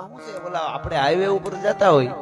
આપણે હાઈવે ઉપર જતા હોય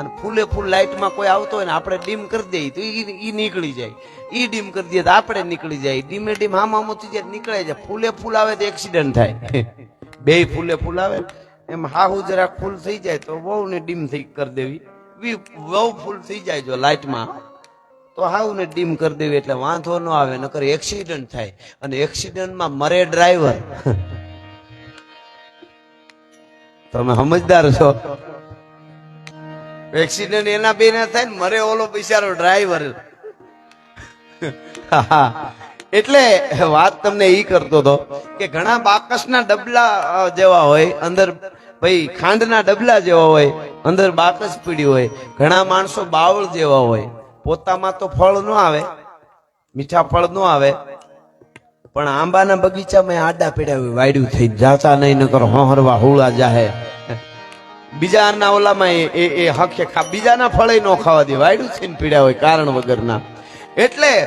અને ફૂલે ફૂલ લાઈટમાં કોઈ આવતો હોય ને આપણે ડીમ કરી દઈએ તો ઈ નીકળી જાય. ઈ ડીમ કરી દઈએ તો આપણે નીકળી જાય. ડીમે ડીમ આમ આમ થઈ જાય નીકળે છે, ફૂલે ફૂલ આવે તો એક્સિડન્ટ થાય. બે ફૂલે ફૂલ આવે, એમ હાહુ જરાક ફૂલ થઈ જાય તો બહુ ને ડીમ થઈ કરી દેવી. વી બહુ ફૂલ થઈ જાય જો લાઈટમાં તો હાવ ને ડીમ કરી દેવી એટલે વાંધો ન આવે, નકર એક્સિડન્ટ થાય. અને એક્સિડન્ટમાં મરે ડ્રાઈવર તમે સમજદાર છો. એક્સિડન્ટ એના બે ના થાય ને મરે ઓલો બિચારો ડ્રાઈવર એટલે વાત તમને એ કરતો હતો કે ઘણા બાકસના ડબલા જેવા હોય, અંદર ભાઈ ખાંડના ડબલા જેવા હોય, અંદર બાકસ પીડી હોય, ઘણા માણસો બાવળ જેવા હોય. પોતામાં તો ફળ ન આવે, મીઠા ફળ ન આવે. પણ આંબાના બગીચામાં આડા પીડ્યા વાયડું થઈ જાતા નહીં, નકર હોહરવા હુળા જાહે. બીજાના ઓલામાં એ, એ- એ હકે ખા, બીજાના ફળે ન ખાવા દે. વાયડું થઈને પીડ્યા હોય, કારણ વગરના. એટલે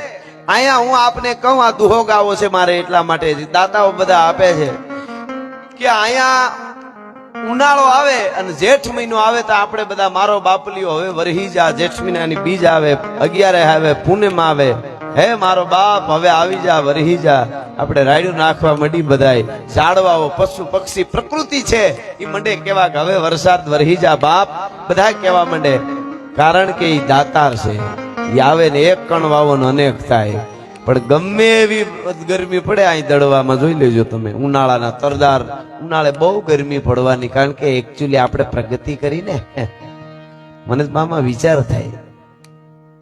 અહીંયા હું આપને કહું, આ દુહોગ આવો છે મારે એટલા માટે. દાતાઓ બધા આપે છે કે અહીંયા ઉનાળો આવે અને જેઠ મહિનો આવે તો આપણે બધા મારો બાપલીઓ હવે વરહી જા. જેઠ મહિનાની બીજ આવે, અગિયારે આવે, પૂનમ આવે. હે મારો બાપ, હવે આવી જા, વરહી જા. આપણે રાયડું નાખવા મંડી બધાય. ઝાડવાઓ, પશુ, પક્ષી, પ્રકૃતિ છે. એ મંડે કેવા કે હવે વરસાદ વરહી જા બાપ. બધા કેવા મંડે? કારણ કે એ દાતાર છે. ઈ આવે ને એક કણ વાવો અનેક થાય. પણ ગમે એવી ગરમી પડે અહીં દડવામાં જોઈ લેજો તમે. ઉનાળાના તરદાર, ઉનાળે બહુ ગરમી પડવાની, કારણ કે એકચ્યુઅલી આપણે પ્રગતિ કરીને મને મામા વિચાર થાય.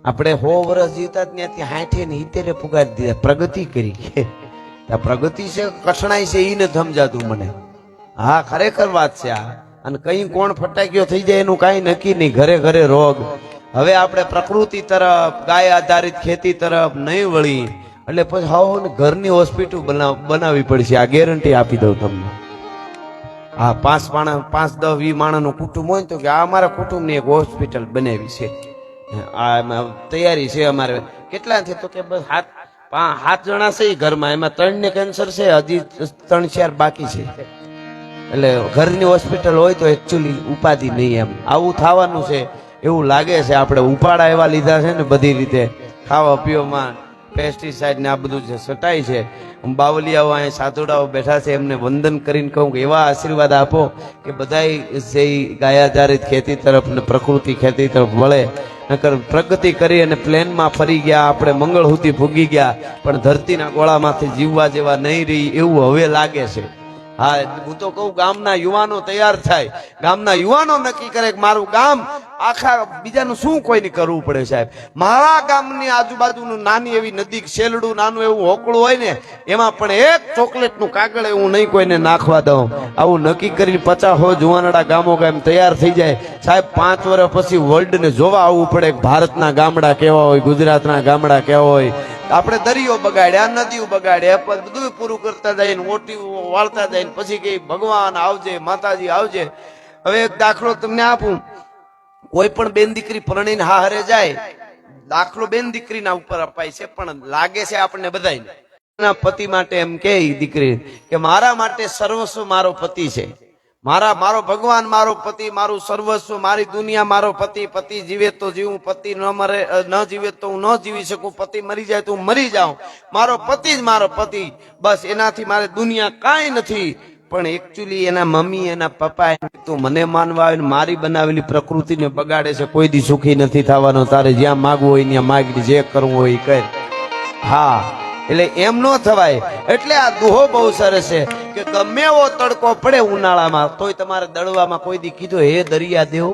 આપણે હો વર્ષ જીવતા ત્યાંથી હાઠે ને હિતેરે પુગાડી દીધા. પ્રગતિ કરી. આ પ્રગતિ છે, કઠણાઈ છે એ નથી સમજાતું મને. હા, ખરેખર વાત છે આ. અને કઈ કોણ ફટાક્યો થઈ જાય એનું કાંઈ નક્કી નહીં. ઘરે ઘરે રોગ. હવે આપણે પ્રકૃતિ તરફ, ગાય આધારિત ખેતી તરફ નહીં વળી, એટલે પછી હાવ ઘરની હોસ્પિટલ બનાવ બનાવવી પડશે. આ ગેરંટી આપી દઉં તમને. હા પાંચ માણસ પાંચ દસ વી માણસનું કુટુંબ હોય ને તો કે આ અમારા કુટુંબની એક હોસ્પિટલ બનાવી છે. આ એમાં તૈયારી છે અમારે. કેટલા છે તો કે બસ હાથ સાત જણા છે ઘરમાં. એમાં ત્રણ ને કેન્સર છે, હજી ત્રણ ચાર બાકી છે. એટલે ઘરની હોસ્પિટલ હોય તો એકચ્યુઅલી ઉપાધિ નહીં એમ. આવું થવાનું છે. એવું લાગે છે આપણે ઉપાડા એવા લીધા છે ને બધી રીતે. ખાવા, પીવામાં પેસ્ટિસાઇડ ને આ બધું જે સટાય છે. બાવલિયાઓ અહીંયા સાધુડાઓ બેઠા છે, એમને વંદન કરીને કહું કે એવા આશીર્વાદ આપો કે બધાય જે ગાયાધારિત ખેતી તરફ ને પ્રકૃતિ ખેતી તરફ વળે. નકર પ્રગતિ કરી અને પ્લેનમાં ફરી ગયા, આપણે મંગળ સુધી ભૂગી ગયા, પણ ધરતીના ગોળામાંથી જીવવા જેવા નહીં રહી એવું હવે લાગે છે. હા હું તો કહું ગામના યુવાનો તૈયાર થાય. ગામના યુવાનો નક્કી કરે કે મારું ગામ આખા બીજાનું શું કોઈને કરવું પડે સાહેબ? મારા ગામની આજુબાજુનું નાની એવી નદી શેલડું નાનું એવું હોકળું હોય ને, એમાં પણ એક ચોકલેટનું કાગળ એવું નહીં કોઈને નાખવા દઉં. આવું નક્કી કરીને પચાસ હો જુવાનડા ગામો ગામ તૈયાર થઈ જાય. સાહેબ, પાંચ વર્ષ પછી વર્લ્ડને જોવા આવવું પડે ભારતના ગામડા કેવા હોય, ગુજરાતના ગામડા કેવા હોય. આપણે દરિયો બગાડ્યા નદીઓ બગાડ્યા બધું પૂરું કરતા જાય ઓટી વાળતા જાય પછી કે ભગવાન આવજે, માતાજી આવજે. હવે એક દાખલો તમને આપું. કોઈ પણ બેન દીકરી પરણીને હારે જાય, દાખલો બેન દીકરીના ઉપર અપાય છે, પણ લાગે છે આપણને બધાયને. એના પતિ માટે એમ કે દીકરી કે મારા માટે સર્વસ્વ મારો પતિ છે. મારા, મારો ભગવાન, મારો પતિ, મારું સર્વસ્વ, મારી દુનિયા, મારો પતિ પતિ જીવે તો જીવું, પતિ ન મરે ન જીવે તો હું ન જીવી શકું, પતિ મરી જાય તો હું મરી જાઉં. મારો પતિ જ મારો પતિ. બસ એનાથી મારે દુનિયા કાંઈ નથી. પણ એકચ્યુઅલી એના મમ્મી, એના પપ્પા તું મને માનવા આવે મારી બનાવેલી પ્રકૃતિને બગાડે છે, કોઈ દી સુખી નથી થવાનો. તારે જ્યાં માગવું હોય ત્યાં માગી, જે કરવું હોય કર. હા. એટલે એમ ન થવાય. એટલે આ દુહો બહુ સરસ છે કે ગમે એવો તડકો પડે ઉનાળામાં, તોય તમારે દળવામાં કોઈ દી કીધું, હે દરિયા દેવ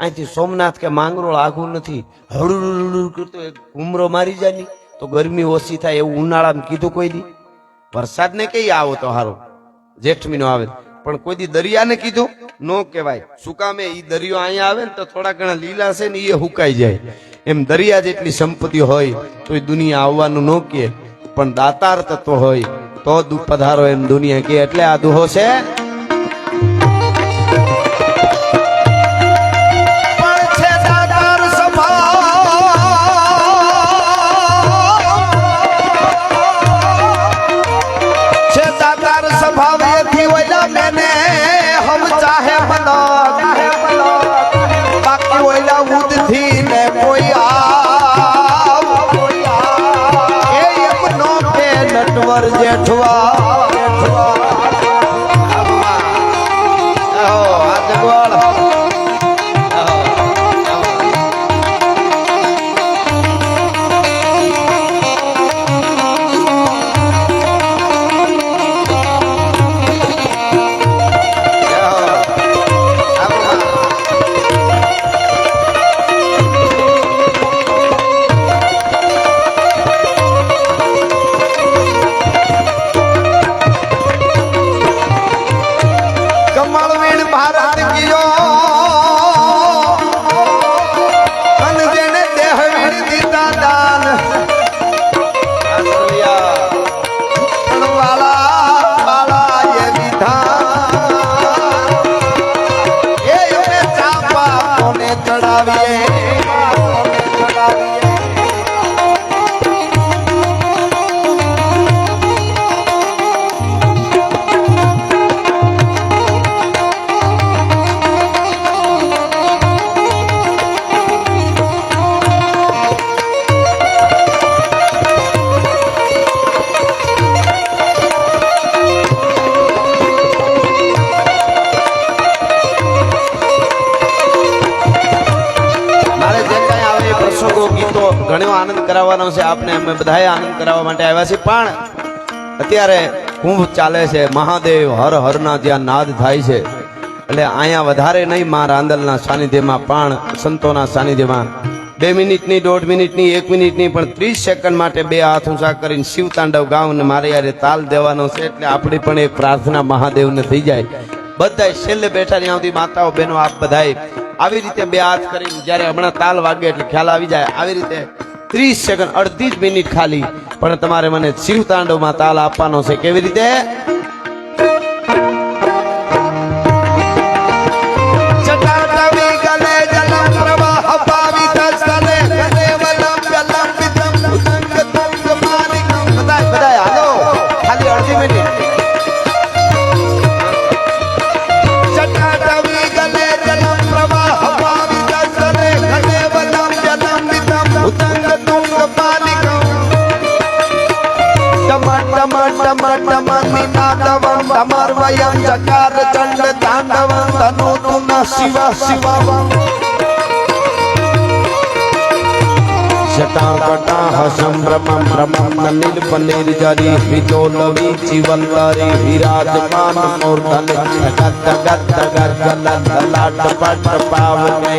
અહીંથી સોમનાથ કે માંગરોળ આઘું નથી. હળું કરતો એક ઘૂમરો મારી જાય તો ગરમી ઓછી થાય એવું ઉનાળામાં કીધું કોઈ દી. વરસાદ ને કઈ આવો તો હારો જેઠ મહિનો આવે. પણ કોઈ દી દરિયાને કીધું, નો કહેવાય. શું કામે એ? દરિયો અહીંયા આવે ને તો થોડા ઘણા લીલા છે ને એ હુકાઈ જાય. એમ દરિયા જેટલી સંપત્તિ હોય તો એ દુનિયા આવવાનું ન કે પણ દાતાર તત્વ હોય તો દુ પધારો એમ દુનિયા કે એટલે આ દુહો છે. સ્વભાવ. છે દાતાર ગીતો ઘણો આનંદ કરાવવાનો છે. આપને અમે બધાએ આનંદ કરાવવા માટે આવ્યા છીએ. પણ અત્યારે કુંભ ચાલે છે. મહાદેવ હર હરના જ્યાં નાદ થાય છે. એટલે અહીંયા વધારે નહીં, મા રાંદલના સાનિધ્યમાં પણ, સંતોના સાનિધ્યમાં. બે મિનિટની, દોઢ મિનિટની, એક મિનિટની, પણ ત્રીસ સેકન્ડ માટે બે હાથ ઊંચા કરીને શિવ તાંડવ ગાઉને મારે યારે તાલ દેવાનો છે. એટલે આપણી પણ એક પ્રાર્થના મહાદેવને થઈ જાય. બધા છેલ્લે બેઠા ત્યાં સુધી માતાઓ, બહેનો, આપ બધાય આવી રીતે બે હાથ કરીને જ્યારે હમણાં તાલ વાગે એટલે ખ્યાલ આવી જાય, આવી રીતે ત્રીસ સેકન્ડ અડધી જ મિનિટ ખાલી. પણ તમારે મને શિવ તાંડવમાં તાલ આપવાનો છે. કેવી રીતે? વિતોલવી ચિવલ્લરી વિરાજમાન મૂર્ધને ગત ગત ગર્ગલ લલાટ પટ પાવને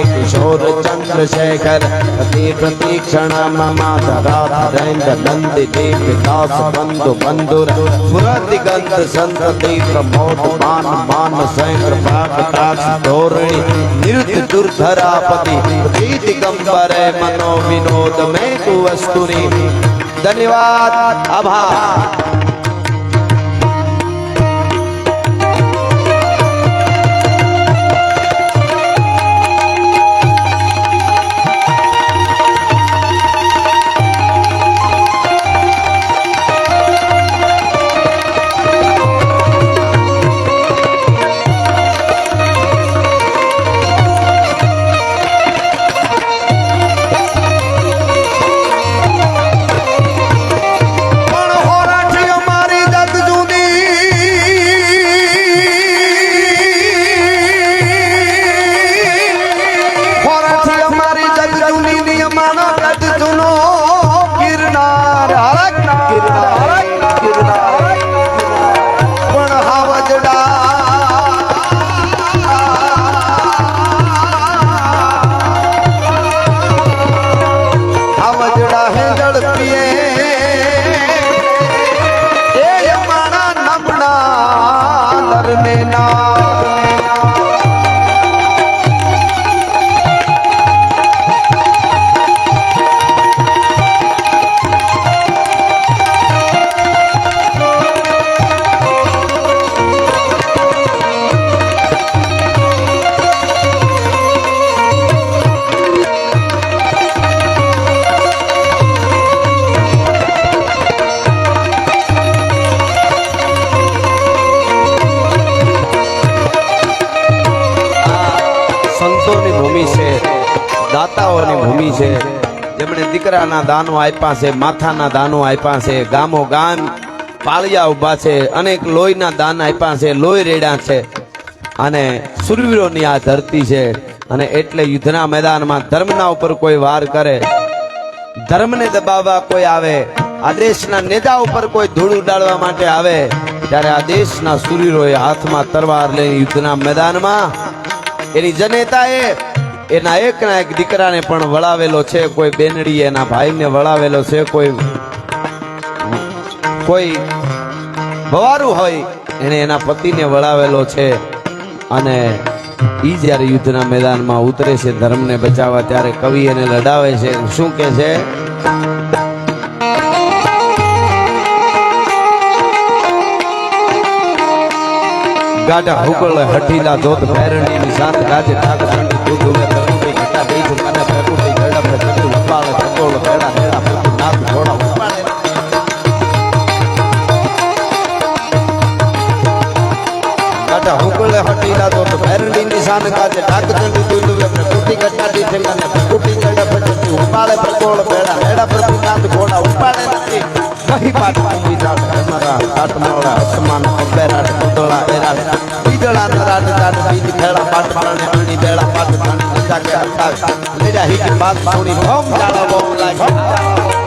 કિશોર ચંદ્રશેખર પ્રતિ પ્રતીક્ષણ મમ ધરાધરેન્દ્ર નંદિની વિકાસ બંધુ, બંધુર સુરદિગંત સંતતિ પ્રમોદ માન માન સૈન્દ્ર ભાગતાક્ષ ધોરણી, નિરુદ્ધ, દુર્ધરાપતિ, પ્રતિ દિગંબરે મનો વિનોદ મેં તુ વસ્તુની માતાઓની ભૂમિ છે. જેમણે દીકરાના દાનો આપ્યા છે માથાના દાનો આપ્યા છે ગામો ગામ પાળિયા ઊભા છે અનેક લોહીના દાન આપ્યા છે લોહી રેડ્યા છે. અને સુરવીરોની આ ધરતી છે. અને એટલે યુદ્ધના મેદાનમાં ધર્મના ઉપર કોઈ વાર કરે. ધર્મને દબાવવા કોઈ આવે. આ દેશના નેતા ઉપર કોઈ ધૂળ ઉડાડવા માટે આવે. ત્યારે આ દેશના સુરીરોએ હાથમાં તરવાર લઈને યુદ્ધના મેદાનમાં એની જનેતાએ એના એકના એક દીકરાને પણ વળાવેલો છે, કોઈ બેનડી એના ભાઈને વળાવેલો છે, કોઈ કોઈ ભવારું હોય, એને એના પતિને વળાવેલો છે. અને એ જ્યારે યુદ્ધના મેદાનમાં ઉતરે છે, ધર્મને બચાવવા, ત્યારે કવિ એને લડાવે છે. શું કે છે? ગાઢા હુકળ હઠીલા જોત ભેરણી ની સાત ગાજે ઠાક ઠંડી દૂધ ઉમે તરકુટી ઘટા દઈ છું મને પ્રકૃતિ ઝડપ ચંદુ ઉપાળ ચંદોળ ભેડા ભેડા પ્રભુ નાથ ઘોડા ઉપાળે ગાડા હુકળ હઠીલા જોત ભેરણી ની સાત ગાજે ઠાક ઠંડી દૂધ ઉમે પ્રકૃતિ ઘટા દઈ છું મને પ્રકૃતિ ઝડપ ચંદુ ઉપાળે પ્રકોળ ભેડા ભેડા પ્રભુ નાક ઘોડા ઉપાળે નથી. કહી પાટ પૂરી જાત મારા હાથ અસમાન અબેરાટ પુતળા એરાટ બીજળા નરાટ જાટ બીજ ખેડા પાટ પાણી પાણી બેડા પાટ પાણી નિજા કે અર્થા લેજા હી બાત સોની ભમ જાળા બહુ લાગી